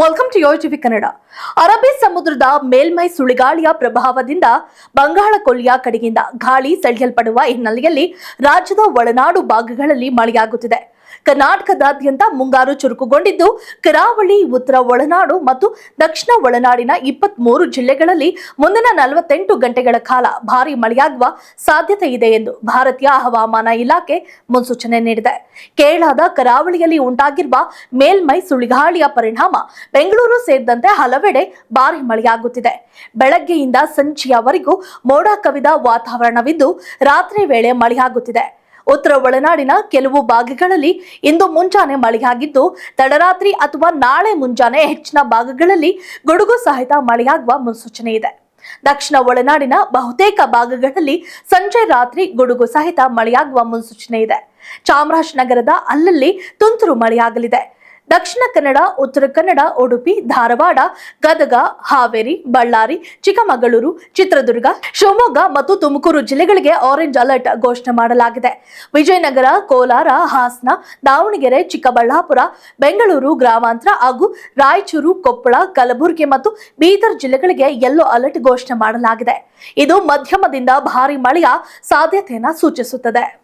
Welcome to your TV Kannada ಅರಬ್ಬಿ ಸಮುದ್ರದ ಮೇಲ್ಮೈ ಸುಳಿಗಾಳಿಯ ಪ್ರಭಾವದಿಂದ ಬಂಗಾಳ ಕೊಲ್ಲಿಯ ಕಡೆಯಿಂದ ಗಾಳಿ ಸೆಳೆಯಲ್ಪಡುವ ಹಿನ್ನೆಲೆಯಲ್ಲಿ ರಾಜ್ಯದ ಒಳನಾಡು ಭಾಗಗಳಲ್ಲಿ ಮಳೆಯಾಗುತ್ತಿದೆ. ಕರ್ನಾಟಕದಾದ್ಯಂತ ಮುಂಗಾರು ಚುರುಕುಗೊಂಡಿದ್ದು, ಕರಾವಳಿ, ಉತ್ತರ ಒಳನಾಡು ಮತ್ತು ದಕ್ಷಿಣ ಒಳನಾಡಿನ ಇಪ್ಪತ್ತ್ ಜಿಲ್ಲೆಗಳಲ್ಲಿ ಮುಂದಿನ ನಲವತ್ತೆಂಟು ಗಂಟೆಗಳ ಕಾಲ ಭಾರಿ ಮಳೆಯಾಗುವ ಸಾಧ್ಯತೆ ಇದೆ ಎಂದು ಭಾರತೀಯ ಹವಾಮಾನ ಇಲಾಖೆ ಮುನ್ಸೂಚನೆ ನೀಡಿದೆ. ಕೇರಳದ ಕರಾವಳಿಯಲ್ಲಿ ಉಂಟಾಗಿರುವ ಮೇಲ್ಮೈ ಸುಳಿಗಾಳಿಯ ಪರಿಣಾಮ ಬೆಂಗಳೂರು ಸೇರಿದಂತೆ ಹಲವೆಡೆ ಭಾರಿ ಮಳೆಯಾಗುತ್ತಿದೆ. ಬೆಳಗ್ಗೆಯಿಂದ ಸಂಜೆಯವರೆಗೂ ಮೋಡ ಕವಿದ ವಾತಾವರಣವಿದ್ದು, ರಾತ್ರಿ ವೇಳೆ ಮಳೆಯಾಗುತ್ತಿದೆ. ಉತ್ತರ ಒಳನಾಡಿನ ಕೆಲವು ಭಾಗಗಳಲ್ಲಿ ಇಂದು ಮುಂಜಾನೆ ಮಳೆಯಾಗಿದ್ದು, ತಡರಾತ್ರಿ ಅಥವಾ ನಾಳೆ ಮುಂಜಾನೆ ಹೆಚ್ಚಿನ ಭಾಗಗಳಲ್ಲಿ ಗುಡುಗು ಸಹಿತ ಮಳೆಯಾಗುವ ಮುನ್ಸೂಚನೆ ಇದೆ. ದಕ್ಷಿಣ ಒಳನಾಡಿನ ಬಹುತೇಕ ಭಾಗಗಳಲ್ಲಿ ಸಂಜೆ ರಾತ್ರಿ ಗುಡುಗು ಸಹಿತ ಮಳೆಯಾಗುವ ಮುನ್ಸೂಚನೆ ಇದೆ. ಚಾಮರಾಜನಗರದ ಅಲ್ಲಲ್ಲಿ ತುಂತುರು ಮಳೆಯಾಗಲಿದೆ. ದಕ್ಷಿಣ ಕನ್ನಡ, ಉತ್ತರ ಕನ್ನಡ, ಉಡುಪಿ, ಧಾರವಾಡ, ಗದಗ, ಹಾವೇರಿ, ಬಳ್ಳಾರಿ, ಚಿಕ್ಕಮಗಳೂರು, ಚಿತ್ರದುರ್ಗ, ಶಿವಮೊಗ್ಗ ಮತ್ತು ತುಮಕೂರು ಜಿಲ್ಲೆಗಳಿಗೆ ಆರೆಂಜ್ ಅಲರ್ಟ್ ಘೋಷಣೆ ಮಾಡಲಾಗಿದೆ. ವಿಜಯನಗರ, ಕೋಲಾರ, ಹಾಸನ, ದಾವಣಗೆರೆ, ಚಿಕ್ಕಬಳ್ಳಾಪುರ, ಬೆಂಗಳೂರು ಗ್ರಾಮಾಂತರ ಹಾಗೂ ರಾಯಚೂರು, ಕೊಪ್ಪಳ, ಕಲಬುರಗಿ ಮತ್ತು ಬೀದರ್ ಜಿಲ್ಲೆಗಳಿಗೆ ಯೆಲ್ಲೋ ಅಲರ್ಟ್ ಘೋಷಣೆ ಮಾಡಲಾಗಿದೆ. ಇದು ಮಧ್ಯಮದಿಂದ ಭಾರಿ ಮಳೆಯ ಸಾಧ್ಯತೆಯನ್ನು ಸೂಚಿಸುತ್ತದೆ.